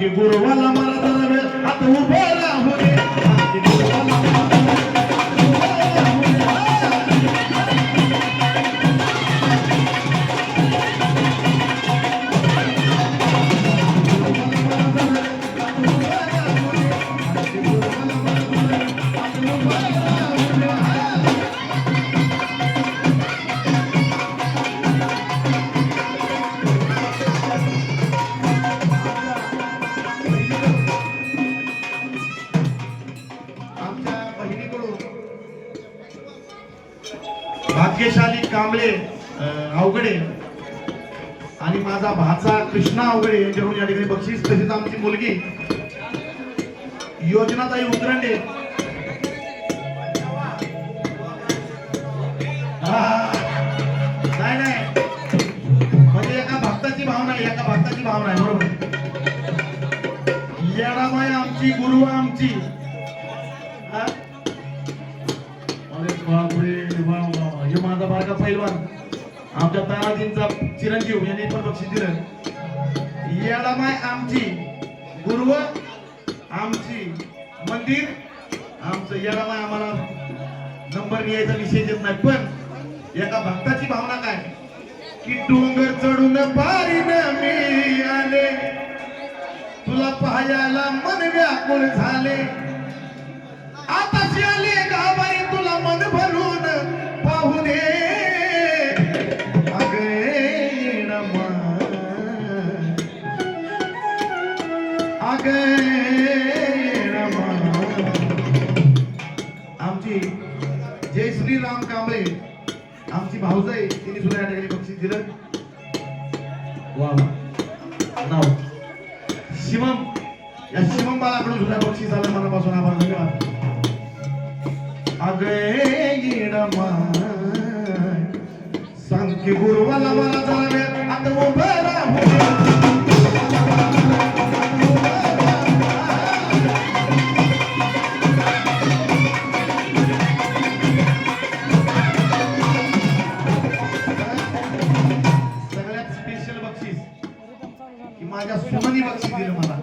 सांग की गुरुवाला मला बहिणीकडून. भाग्यशाली कांबळे अवघडे. आणि माझा भाचा कृष्णा अवघडे यांच्याकडून या ठिकाणी बक्षीस. तसेच आमची मुलगी. योजनाताई उतरंडे. हा. नाही नाही. म्हणजे एका भक्ताची भावना आहे एका भक्ताची भावना आहे बरोबर. येणामाय आमची गुरु आमची. चिरंजीव यांनी पण बक्षीस दिलं. याला माय आमची गुरुव आमची मंदिर आमचं याला माय आम्हाला नंबर लिहायचा विषय येत नाही. पण एका भक्ताची भावना काय? की डोंगर चढून पारी मी आले. तुला पाहायला मन व्याकुळ झाले. आता आले. आहे आमची भाऊज आहे तिने सुद्धा या ठिकाणी बक्षीस दिलं. वा नाव. शिवम. या शिवम बाळाकडून सुद्धा बक्षीस आलं. मनापासून आभार धन्यवाद. अगे येडमाय सांग की गुरुवाला मला जरा स्पेशल बक्षीस. की माझ्या सुनानी बक्षीस दिलं मला.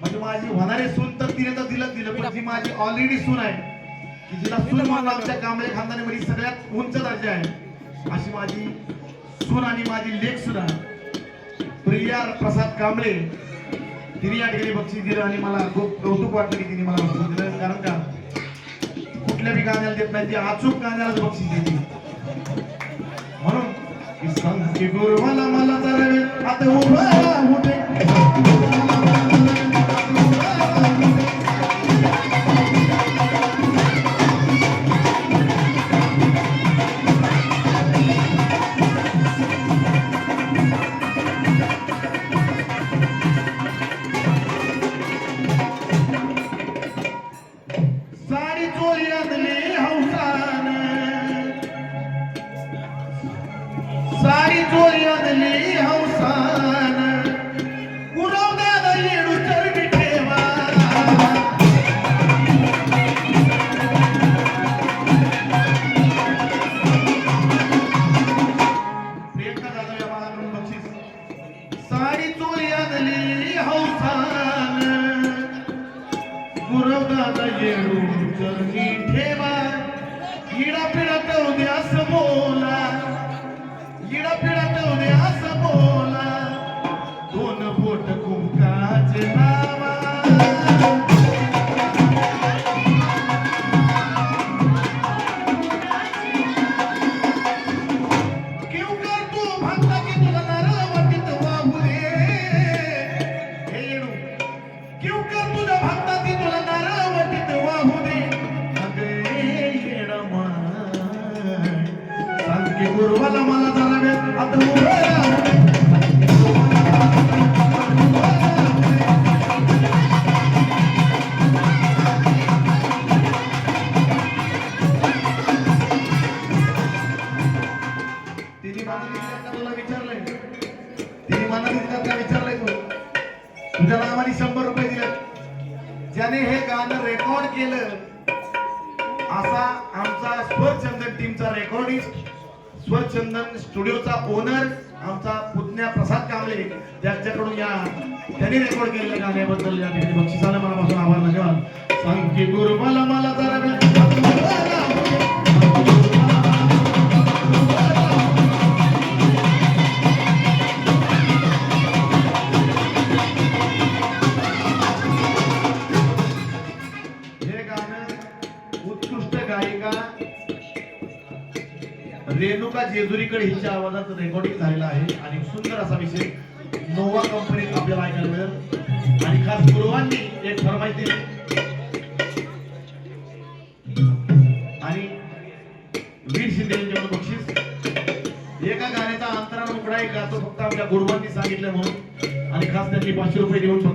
म्हणजे माझी होणारी सून तर तिने तर दिलं दिलं पण जी माझी ऑलरेडी सून आहे की जिला सून म्हणून आमच्या कांबळे खानदानीमध्ये सगळ्यात उंच दर्जा आहे अशी माझी सून आणि माझी लेख सुद्धा प्रिया प्रसाद कांबळे तिने या ठिकाणी बक्षीस दिलं आणि मला खूप कौतुक वाटलं की तिने मला बक्षीस दिलं. कारण का? कुठल्या बी गाण्याला देत नाही ती अचूक गाण्यालाच बक्षीस देते. म्हणून की सांग की गुरुवाला मला जरा वेळ आता उभं राहू प्रियंका बक्षीस. साडी चोरी हौसान. गुरवदादा येडू चरणी ठेवा. इडा पिडा करू द्या समोर. तुझ्या नावाने शंभर रुपये दिले. ज्याने हे गाणं रेकॉर्ड केलं असा आमचा टीमचा रेकॉर्डिस्ट स्वरचंदन स्टुडिओचा ओनर आमचा पुतण्या प्रसाद कांबळे त्यांच्याकडून या त्यांनी रेकॉर्ड केलेल्या गाण्याबद्दल या ठिकाणी बक्षिसाला मनापासून आभार धन्यवाद. सांग की गुरु मला मला जरा का? रेणुका जेजुरीकडे हिच्या आवाजात रेकॉर्डिंग झालेला आहे. आणि सुंदर असा विषय नोवा कंपनीत आपल्याला ऐकायला मिळेल. आणि खास गुरुवांनी एक फरमाईश दिली आणि वीर शिंदे यांच्याकडून बक्षीस. एका गाण्याचा अंतरा उकडा एक गातो फक्त आपल्या गुरुवांनी सांगितलं म्हणून. आणि खास त्यांनी पाचशे रुपये देऊन